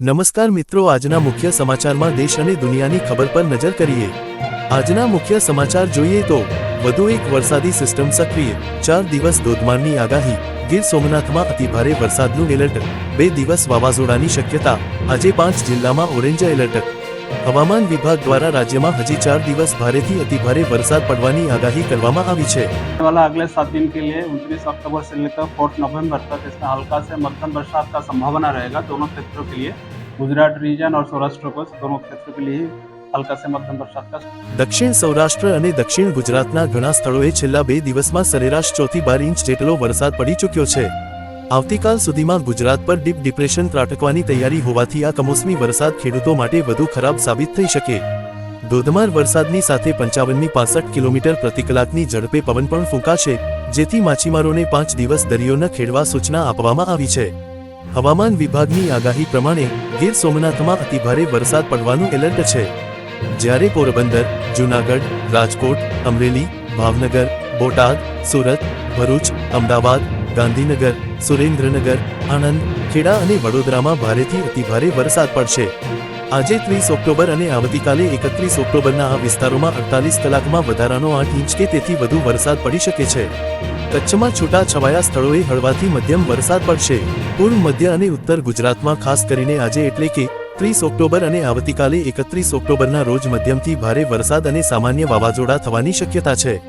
નમસ્કાર મિત્રો, આજના મુખ્ય સમાચારમાં દેશ અને દુનિયાની ખબર પર નજર કરીએ. આજના મુખ્ય સમાચાર જોઈએ તો, વધુ એક વરસાદી સિસ્ટમ સક્રિય, ચાર દિવસ ધોધમારની આગાહી, ગીર સોમનાથમાં અતિભારે વરસાદનું એલર્ટ, બે દિવસ વાવાઝોડાની શક્યતા, આજે પાંચ જિલ્લામાં ઓરેન્જ એલર્ટ. હવામાન વિભાગ દ્વારા રાજ્યમાં હજી ચાર દિવસ ભારેથી અતિભારે વરસાદ પડવાની આગાહી કરવામાં આવી છે वाला अगले सात दिन के लिए उनतीस अक्टूबर से लेकर फोर्थ नवंबर तक इसमें हल्का से मध्यम बरसात का संभावना रहेगा दोनों क्षेत्रों के लिए गुजरात रीजन और सौराष्ट्र को दोनों क्षेत्रों के लिए हल्का से मध्यम बरसात का દક્ષિણ સૌરાષ્ટ્ર અને દક્ષિણ ગુજરાતના ઘણા સ્થળોએ છેલ્લા બે દિવસમાં સરેરાશ ચોથી બાર ઇંચ જેટલો વરસાદ પડી ચૂક્યો છે આવતીકાલ સુધીમાં ગુજરાત પર ડીપ ડિપ્રેશન ત્રાટકવાની તૈયારી હોવાથી આ કમોસમી વરસાદ ખેડૂતો માટે વધુ ખરાબ સાબિત થઈ શકે. ધોધમાર વરસાદની સાથે પંચાવનની પાસઠ કિલોમીટર પ્રતિ કલાકની ઝડપે પવન પણ ફૂંકાશે, જેથી માછીમારોને પાંચ દિવસ દરિયો ન ખેડવા સૂચના આપવામાં આવી છે. હવામાન વિભાગની આગાહી પ્રમાણે ગીર સોમનાથમાં અતિભારે વરસાદ પડવાનું એલર્ટ છે. જ્યારે પોરબંદર, જૂનાગઢ, રાજકોટ, અમરેલી, ભાવનગર, બોટાદ, સુરત, ભરૂચ, અમદાવાદ ગાંધીનગર, સુરેન્દ્રનગર, આણંદ, ખેડા અને વડોદરામાં ભારેથી અતિભારે વરસાદ પડશે. આજે ત્રીસ ઓક્ટોબર અને આવતીકાલે એકત્રીસ ઓક્ટોબરના આ વિસ્તારોમાં અડતાલીસ કલાકમાં વધારાનો આઠ ઇંચ કે તેથી વધુ વરસાદ પડી શકે છે. કચ્છમાં છૂટા છવાયા સ્થળોએ હળવાથી મધ્યમ વરસાદ પડશે. પૂર્વ, મધ્ય અને ઉત્તર ગુજરાતમાં ખાસ કરીને આજે એટલે કે ત્રીસ ઓક્ટોબર અને આવતીકાલે એકત્રીસ ઓક્ટોબરના રોજ મધ્યમથી ભારે વરસાદ અને સામાન્ય વાવાઝોડા થવાની શક્યતા છે.